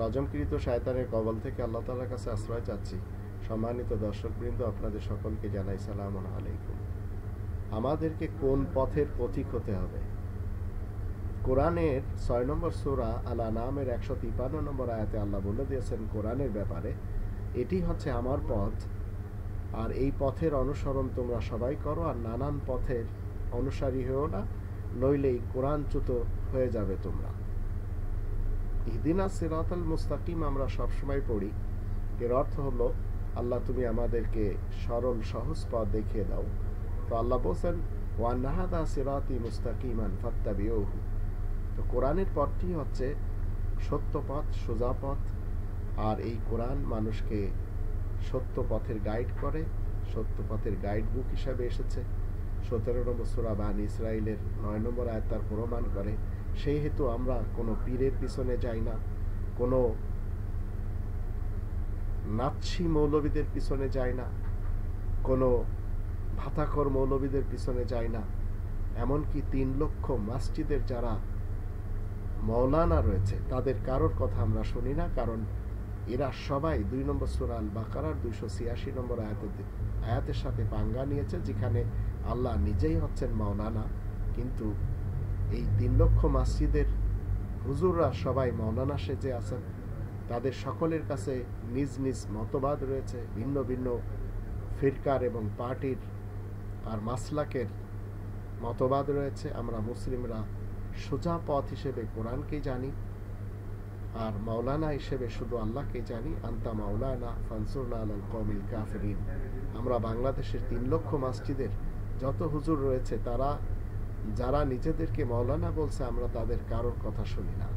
রজমকৃত শায়তানের কবল থেকে আল্লাহ তালার কাছে আশ্রয় চাচ্ছি। সম্মানিত দর্শকবৃন্দ, আপনাদের সকলকে জানাই সালাম আলাইকুম। আমাদেরকে কোন পথের পথিক হতে হবে? কোরআনের ছয় নম্বর সোরা আলা নামের একশো তিপান্ন নম্বর আয়াতে আল্লাহ বলে দিয়েছেন, কোরআনের ব্যাপারে, এটি হচ্ছে আমার পথ, আর এই পথের অনুসরণ তোমরা সবাই করো, আর নানান পথের অনুসারী হয়েও না, নইলেই কোরআনচ্যুত হয়ে যাবে তোমরা। ইহদিনা সিরাতাল মুস্তাকিম আমরা সবসময় পড়ি। এর অর্থ হলো, আল্লাহ তুমি আমাদেরকে সরল, সহজ পথ দেখিয়ে দাও। তো আল্লাহ বলছেন ওয়ান্নাহাদা সিরাতি মুস্তাকিমান ফাত্তাবিউহু। তো কোরআনের পথটি হচ্ছে সত্য পথ, সোজা পথ, আর এই কোরআন মানুষকে সত্য পথের গাইড করে, সত্য পথের গাইড বুক হিসাবে এসেছে। সতেরো নম্বর সুরা বান ইসরায়েলের নয় নম্বর আয় তার প্রমাণ করে। সেই হেতু আমরা কোনো পীরের পিছনে যাই না, কোনো নাচ্ছি মৌলবীদের পিছনে যাই না, কোনো ভাতাকর মৌলবীদের পিছনে যাই না। এমনকি তিন লক্ষ মাসজিদের যারা মৌলানা রয়েছে, তাদের কারোর কথা আমরা শুনি না, কারণ এরা সবাই দুই নম্বর সুরাল বাকারার দুইশো ছিয়াশি নম্বর আয়াতের আয়াতের সাথে পাঙ্গা নিয়েছে, যেখানে আল্লাহ নিজেই হচ্ছেন মাওলানা কিন্তু এই তিন লক্ষ মসজিদের হুজুররা সবাই মৌলানা সেজে আছেন। তাদের সকলের কাছে নিজ নিজ মতবাদ রয়েছে, ভিন্ন ভিন্ন ফিরকার এবং পার্টির আর মাসলাকের মতবাদ রয়েছে। আমরা মুসলিমরা সোজা পথ হিসেবে কোরআনকে জানি আর মাওলানা হিসেবে শুধু আল্লাহকে জানি। আন্তা মাওলানা ফানসুরনা আল কমিল কাফরিন। আমরা বাংলাদেশের তিন লক্ষ মসজিদের যত হুজুর রয়েছে, তারা যারা নিজেদেরকে মৌলানা বলছে আমরা তাদের কারোর কথা শুনি না।